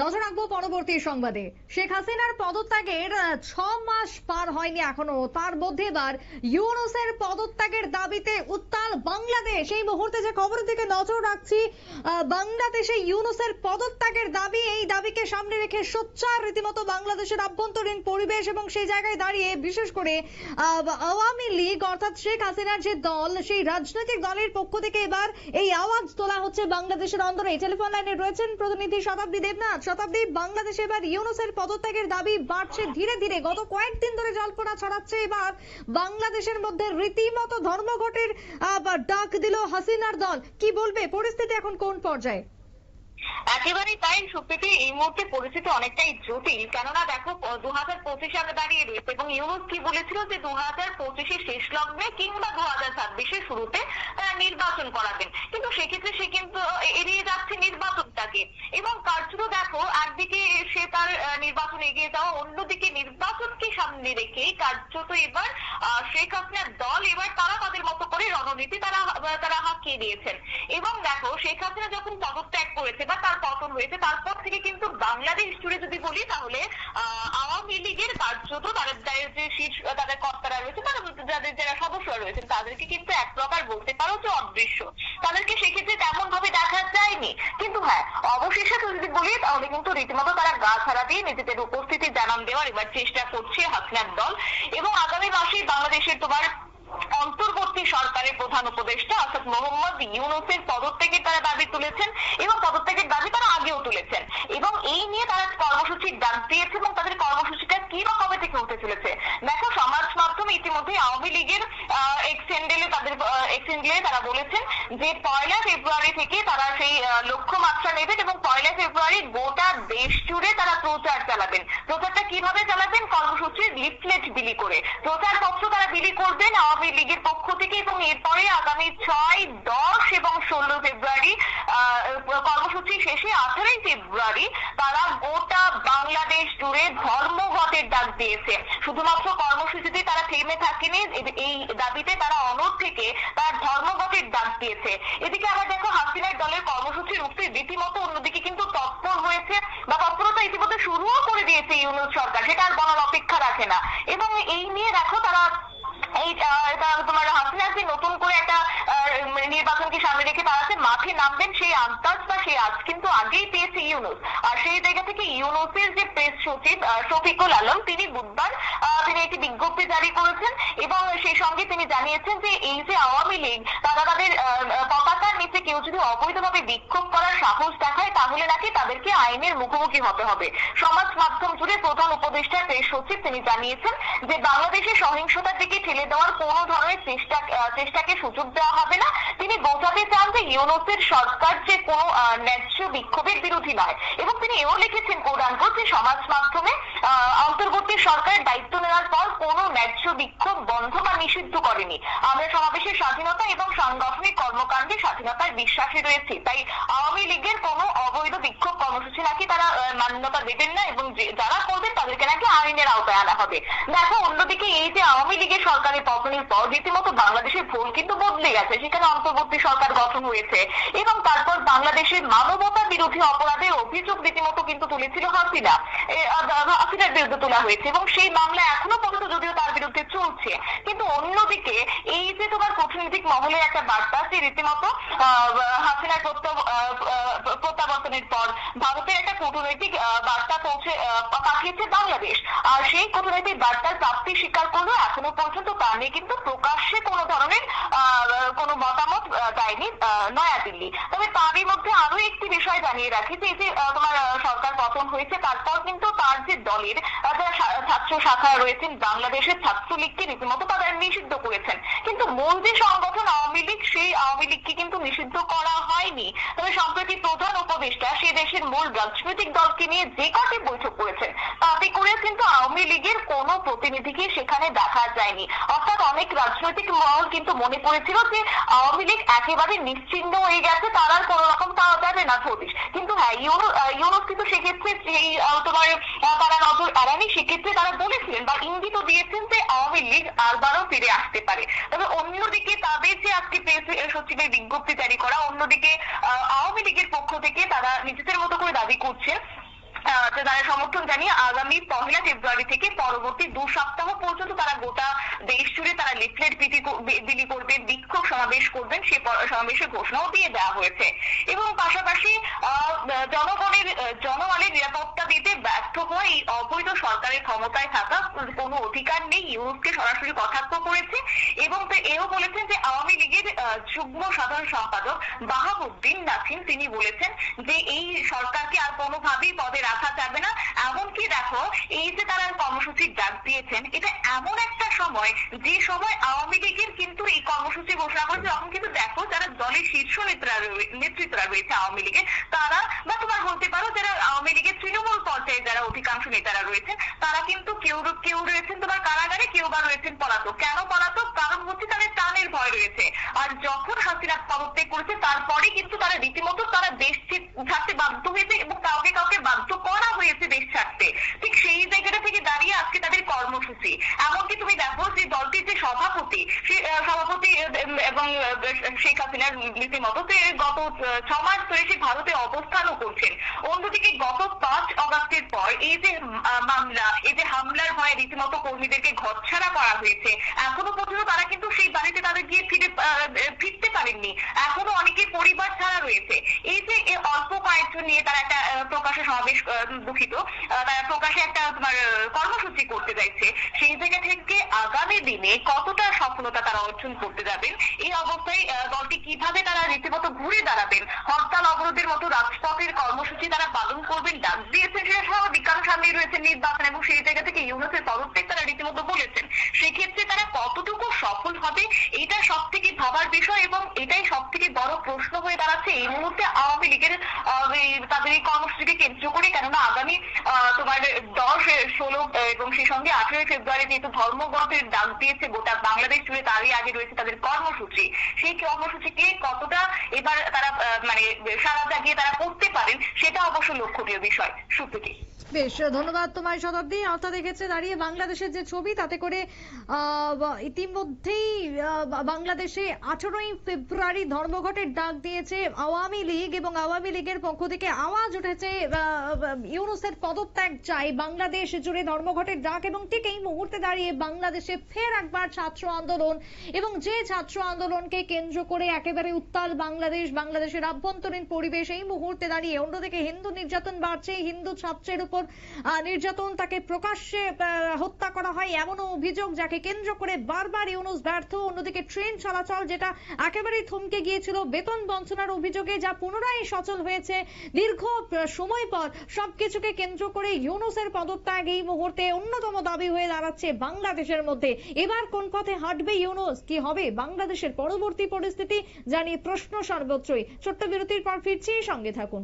নজর রাখব পরবর্তী সংবাদে। শেখ হাসিনার পদত্যাগের ছ মাস পার হয়নি এখনও। তার মধ্যে এবার ইউনুসের পদত্যাগের দাবিতে উত্তাল বাংলাদেশ। এই মুহূর্তে যে খবরের দিকে নজর রাখছি বাংলাদেশে ইউনুসের পদত্যাগের দাবি, এই দাবিকে সামনে রেখে সোচ্চার রীতিমতো বাংলাদেশের আভ্যন্তরীণ পরিবেশ এবং সেই জায়গায় দাঁড়িয়ে বিশেষ করে আওয়ামী লীগ অর্থাৎ শেখ হাসিনার যে দল, সেই রাজনৈতিক দলের পক্ষ থেকে এবার এই আওয়াজ তোলা হচ্ছে বাংলাদেশের অন্দরে। টেলিফোন লাইনে রয়েছেন প্রতিনিধি শতাব্দী দেবনাথ। শতাব্দী বাংলাদেশে এবার ইউনুসের পদত্যাগের দাবি বাড়ছে ধীরে ধীরে। গত কয়েকদিন ধরে জল্পনা ছড়াচ্ছে। এবার বাংলাদেশের মধ্যে রীতিমতো ধর্মঘটের ডাক দিল হাসিনার দল। কি বলবে? পরিস্থিতি এখন কোন পর্যায়ে? একেবারেই তাই, সুপ্রীতি, এই মুহূর্তে পরিস্থিতি অনেকটাই জটিল। কেননা দেখো দু হাজার পঁচিশ আমরা দাঁড়িয়ে রয়েছে এবং ইউনুস কি বলেছিল যে দু হাজার পঁচিশের শেষ লগ্নে কিংবা দু হাজার ছাব্বিশের শুরুতে নির্বাচন করাবেন। কিন্তু সেক্ষেত্রে সে কিন্তু এড়িয়ে যাচ্ছে নির্বাচনটাকে। এবং কার্যত দেখো, একদিকে সে তার নির্বাচন এগিয়ে যাওয়া নির্বাচনকে সামনে রেখে কার্যত এবার শেখ হাসিনার দল এবার তারা তাদের মতো করে রণনীতি তারা তারা হাঁকিয়ে দিয়েছেন। এবং দেখো, শেখ হাসিনা যখন পদত্যাগ করেছে বা তার পতন হয়েছে, তারপর থেকে কিন্তু বাংলাদেশ জুড়ে যদি বলি তাহলে আওয়ামী কার্যত তাদের তাদের যে শীর্ষ, তাদের কর্তারা রয়েছে তারা যাদের যারা সদস্যরা রয়েছেন, তাদেরকে কিন্তু এক প্রকার বলতে পারো যে অদৃশ্য। তাদেরকে সেক্ষেত্রে তেমন ভাবে দেখা যায়নি। কিন্তু হ্যাঁ অবশেষে যদি বলি, তাহলে কিন্তু রীতিমতো তারা গা ছাড়া দিয়ে নিজেদের উপস্থিতি জানান দেওয়ার এবার চেষ্টা করছে হাসনার দল। এবং আগামী মাসেই বাংলাদেশের তোমার সরকারের প্রধান উপদেষ্টা অর্থাৎ মোহাম্মদ ইউনুসের পদত্যাগের তারা দাবি তুলেছেন এবং পদত্যাগের দাবি তারা আগেও তুলেছেন। এবং এই নিয়ে তারা কর্মসূচির ডাক দিয়েছে এবং তাদের কর্মসূচিটা কি বা কবে থেকে হতে চলেছে? দেখো, সমাজ মাধ্যমে ইতিমধ্যে আওয়ামী লীগের এক্সেন্ডেলে তাদের এক্সেন্ডেলে তারা বলেছেন যে পয়লা ফেব্রুয়ারি থেকে তারা সেই লক্ষ্যমাত্রা নেবেন এবং পয়লা ফেব্রুয়ারি গোটা দেশ জুড়ে তারা প্রচার চালাবেন। প্রচারটা কীভাবে চালাবেন? কর্মসূচির লিফলেট বিলি করে। প্রচারপত্র তারা বিলি করবেন আওয়ামী লীগের পক্ষ থেকে এবং এরপরে আগামী ছয়, দশ এবং ষোলো ফেব্রুয়ারি কর্মসূচি শেষে আঠারোই ফেব্রুয়ারি তারা গোটা বাংলাদেশ জুড়ে ধর্মঘটের ডাক দিয়েছে। শুধুমাত্র কর্মসূচিতে তারা থেমে থাকেনি এই দাবিতে তারা অনড় থেকে তার ধর্মঘটের ডাক দিয়েছে। এদিকে আবার দেখো, হাসিনার দলের কর্মসূচি রূপে রীতিমতো অন্যদিকে কিন্তু তৎপর হয়েছে বা তৎপরতা ইতিমধ্যে শুরুও করে দিয়েছে ইউনুস সরকার, সেটা আর বলার অপেক্ষা রাখে না। এবং এই নিয়ে দেখো, তারা এই তোমার হাসিনা যে নতুন করে একটা মানে নির্বাচনকে সামনে রেখে তারা যে মাঠে নামবেন সেই আন্দাজ বা সেই আজ কিন্তু আগেই পেয়েছে ইউনুস। আর সেই জায়গা থেকে ইউনুসের যে প্রেস সচিব শফিকুল আলম, তিনি বুধবার তিনি একটি বিজ্ঞপ্তি জারি করেছেন এবং সেই সঙ্গে তিনি জানিয়েছেন যে এই যে আওয়ামী লীগ, তারা তাদের পতাকার কেউ যদি অবৈধভাবে বিক্ষোভ করার সাহস দেখায়, তাহলে নাকি তাদেরকে আইনের মুখোমুখি হতে হবে। সমাজ মাধ্যম জুড়ে প্রধান উপদেষ্টা প্রেস সচিব তিনি জানিয়েছেন যে, বাংলাদেশে সহিংসতার দিকে ঠেলে দেওয়ার কোনো ধরনের চেষ্টা চেষ্টাকে সুযোগ দেওয়া হবে না। তিনি বোঝাতে চান যে, ইউনুসের সরকার যে কোনো ন্যায্য বিক্ষোভের বিরোধী নয়। এবং তিনি এও লিখেছেন কোরআনক যে, সমাজ মাধ্যমে অন্তর্বর্তী সরকারের দায়িত্ব নেওয়ার পর কোনো ন্যায্য বিক্ষোভ বন্ধ বা নিষিদ্ধ করেনি। আমরা সমাবেশের স্বাধীনতা এবং সাংগঠনিক কর্মকাণ্ডে স্বাধীনতার বিশ্বাসী রয়েছি। তাই আওয়ামী লীগের কোনো অবৈধ বিক্ষোভ কর্মসূচি নাকি তারা মান্যতা দেবেন না এবং যারা করবেন তাদেরকে নাকি আইনের আওতায় আনা হবে। দেখো অন্যদিকে এই যে আওয়ামী লীগের সরকারের পতনের পর রীতিমতো বাংলাদেশের ভোল কিন্তু বদলে গেছে সেখানে অন্তর্বর্তী সরকার গঠন হয়েছে এবং তারপর বাংলাদেশের মানবতা বিরোধী অপরাধের অভিযোগ রীতিমতো কিন্তু তুলেছিল হাসিনা। হাসিনার বিরুদ্ধে তোলা হয়েছে এবং সেই মামলা এখনও পর্যন্ত যদিও তার বিরুদ্ধে চলছে। কিন্তু অন্যদিকে এই যে তোমার কূটনৈতিক মহলের একটা বার্তা যে রীতিমতো আহ, হাসিনার প্রত্যাবর্তনের পর ভারতের একটা কূটনৈতিক বার্তা পৌঁছে পাঠিয়েছে বাংলাদেশ। আর সেই কূটনৈতিক বার্তার প্রাপ্তি স্বীকার করলেও এখনও পর্যন্ত তা নিয়ে কিন্তু প্রকাশ্যে কোনো ধরনের কোনো মতামত দেয়নি নয়াদিল্লি। তবে তারই মধ্যে আরও একটি বিষয় জানিয়ে রাখি যে যে তোমার সরকার পতন হয়েছে, তারপর কিন্তু তার যে দলের ছাত্র শাখা রয়েছেন, বাংলাদেশের ছাত্রলীগকে রীতিমতো তাদের নিষিদ্ধ করেছেন। কিন্তু মূল যে সংগঠন আওয়ামী লীগ, সেই আওয়ামী লীগকে কিন্তু নিষিদ্ধ করা হয়নি। তবে সম্প্রতি উপদেষ্টা সে দেশের মূল রাজনৈতিক দলকে নিয়ে যে কটি বৈঠক করেছেন, তাতে করে কিন্তু আওয়ামী লীগের কোনো প্রতিনিধিকে সেখানে দেখা যায়নি। অর্থাৎ অনেক রাজনৈতিক মহল কিন্তু মনে করেছিল যে আওয়ামী লীগ একেবারে নিশ্চিহ্ন হয়ে গেছে, তার আর কোনো রকম পাওয়া যাবে না হদিশ কিন্তু হ্যাঁ ইউনো ইউনুস কিন্তু সেক্ষেত্রে এই তোমার তারা নজর এড়ায়নি, সেক্ষেত্রে তারা বলেছিলেন বা ইঙ্গিত দিয়েছেন যে আওয়ামী লীগ আরবারও ফিরে আসতে পারে। তবে অন্যদিকে তাদের যে আজকে প্রেস সচিবের বিজ্ঞপ্তি জারি করা, অন্যদিকে আওয়ামী লীগের পক্ষ থেকে তারা নিজেদের মতো করে দাবি করছেন আহ, তারা সমর্থন জানিয়ে আগামী পহেলা ফেব্রুয়ারি থেকে পরবর্তী দু সপ্তাহ পর্যন্ত তারা গোটা দেশ জুড়ে তারা লিফলেট বিলি করবেন বিক্ষোভ সমাবেশ করবেন, সে সমাবেশের ঘোষণাও দিয়ে দেওয়া হয়েছে। এবং পাশাপাশি জনগণের জনগণের নিরাপত্তা দিতে ব্যর্থ হওয়া এই অবৈধ সরকারের ক্ষমতায় থাকা কোনো অধিকার নেই ইউনুসকে সরাসরি কটাক্ষ করেছে এবং এও বলেছেন যে আওয়ামী লীগের যুগ্ম সাধারণ সম্পাদক বাহাবুদ্দিন নাসিম তিনি বলেছেন যে এই সরকারকে আর কোনোভাবেই পদে রাখা যাবে না। এমনকি দেখো, এই যে তারা কর্মসূচির ডাক দিয়েছেন, এটা এমন একটা সময়, যে সময় আওয়ামী লীগের কিন্তু এই কর্মসূচি ঘোষণা করেছে তখন কিন্তু দেখো, যারা দলের শীর্ষ নেতারা নেতৃত্বরা রয়েছে আওয়ামী লীগের, তারা বা তোমার বলতে পারো যারা আওয়ামী লীগের তৃণমূল পর্যায়ে যারা অধিকাংশ নেতারা রয়েছেন তারা কিন্তু কেউ কেউ রয়েছেন তোমার কারাগারে, কেউ বা রয়েছেন পলাতক। কেন পলাতক? কারণ হচ্ছে তাদের প্রাণের ভয় রয়েছে। আর যখন হাসিনা পদত্যাগ করেছে, তারপরে কিন্তু তারা রীতিমতো তারা দেশ ছেড়ে- ছাড়তে বাধ্য হয়েছে এবং কাউকে কাউকে বাধ্য করা হয়েছে দেশ ছাড়তে। ঠিক সেই জায়গাটা থেকে দাঁড়িয়ে আজকে তাদের কর্মসূচি। এমনকি তুমি দেখো যে দলটির যে সভাপতি সভাপতি এবং শেখ হাসিনার রীতিমতো সে গত ছ মাস ধরে সে ভারতে অবস্থানও করছেন। অন্যদিকে গত পাঁচ অগাস্টের পর এই যে মামলা এই যে হামলার ভয়ে রীতিমতো কর্মীদেরকে ঘরছাড়া করা হয়েছে এখনও পর্যন্ত তারা কিন্তু সেই বাড়িতে তাদের গিয়ে ফিরে ফিরতে পারেননি। এখনও অনেকে পরিবার ছাড়া রয়েছে। এই যে অল্প কয়েকজন নিয়ে তারা একটা আহ, প্রকাশ্যে সমাবেশ দুঃখিত তারা প্রকাশ্যে একটা তোমার কর্মসূচি করতে যাচ্ছে সেই জায়গা থেকে আগামী দিনে কতটা সফলতা তারা অর্জন করতে যাবেন, এই অবস্থায় দলটি কীভাবে তারা রীতিমতো ঘুরে দাঁড়াবেন, হরতাল অবরোধের মতো রাজপথের কর্মসূচি তারা পালন করবেন, ডাক দিয়েছেন সেটা স্বাভাবিক কারণ সামনেই রয়েছে নির্বাচন এবং সেই জায়গা থেকে ইউনুসের পদত্যাগ তারা রীতিমতো বলেছেন। সেক্ষেত্রে তারা কতটুকু সফল হবে, এটা সব থেকে ভাবার বিষয় এবং এটাই সব থেকে বড় প্রশ্ন হয়ে দাঁড়াচ্ছে এই মুহূর্তে আওয়ামী লীগের তাদের এই কর্মসূচিকে কেন্দ্র করে, কেননা আগামী তোমার ষোলো এবং সেই সঙ্গে আঠেরোই ফেব্রুয়ারি যেহেতু ধর্মঘটের ডাক দিয়েছে, গোটা বাংলাদেশ জুড়ে তারই আগে রয়েছে তাদের কর্মসূচি। সেই কর্মসূচিকে কতটা এবার তারা মানে সারা জাগিয়ে তারা করতে পারেন, সেটা অবশ্য লক্ষণীয় বিষয়। সুপ্রীতি। বেশ, ধন্যবাদ তোমায় শতাব্দী আওতা দেখেছে দাঁড়িয়ে বাংলাদেশের যে ছবি, তাতে করে ইতিমধ্যেই বাংলাদেশে আঠারোই ফেব্রুয়ারি ধর্মঘটের ডাক দিয়েছে আওয়ামী লীগ এবং আওয়ামী লীগের পক্ষ থেকে আওয়াজ উঠেছে ইউনুসের পদত্যাগ চাই, বাংলাদেশ জুড়ে ধর্মঘটের ডাক। এবং ঠিক এই মুহূর্তে দাঁড়িয়ে বাংলাদেশে ফের একবার ছাত্র আন্দোলন এবং যে ছাত্র আন্দোলনকে কেন্দ্র করে একেবারে উত্তাল বাংলাদেশ, বাংলাদেশের আভ্যন্তরীণ পরিবেশ, এই মুহূর্তে দাঁড়িয়ে অন্যদিকে হিন্দু নির্যাতন বাড়ছে, হিন্দু ছাত্রের উপর আহ, নির্যাতন তাকে প্রকাশ্যে হত্যা করা হয় এমনও অভিযোগ যাকে কেন্দ্র করে বারবার ইউনুস ব্যর্থ। অন্যদিকে ট্রেন চলাচল যেটা একেবারেই থমকে গিয়েছিল বেতন বঞ্চনার অভিযোগে যা পুনরায় সচল হয়েছে দীর্ঘ সময় পর সবকিছুকে কেন্দ্র করে ইউনুসের পদত্যাগ এই মুহূর্তে অন্যতম দাবি হয়ে দাঁড়াচ্ছে বাংলাদেশের মধ্যে। এবার কোন পথে হাঁটবে ইউনুস? কি হবে বাংলাদেশের পরবর্তী পরিস্থিতি? জানিয়ে প্রশ্ন সর্বত্রই। ছোট্ট বিরতির পর ফিরছি সঙ্গে থাকুন।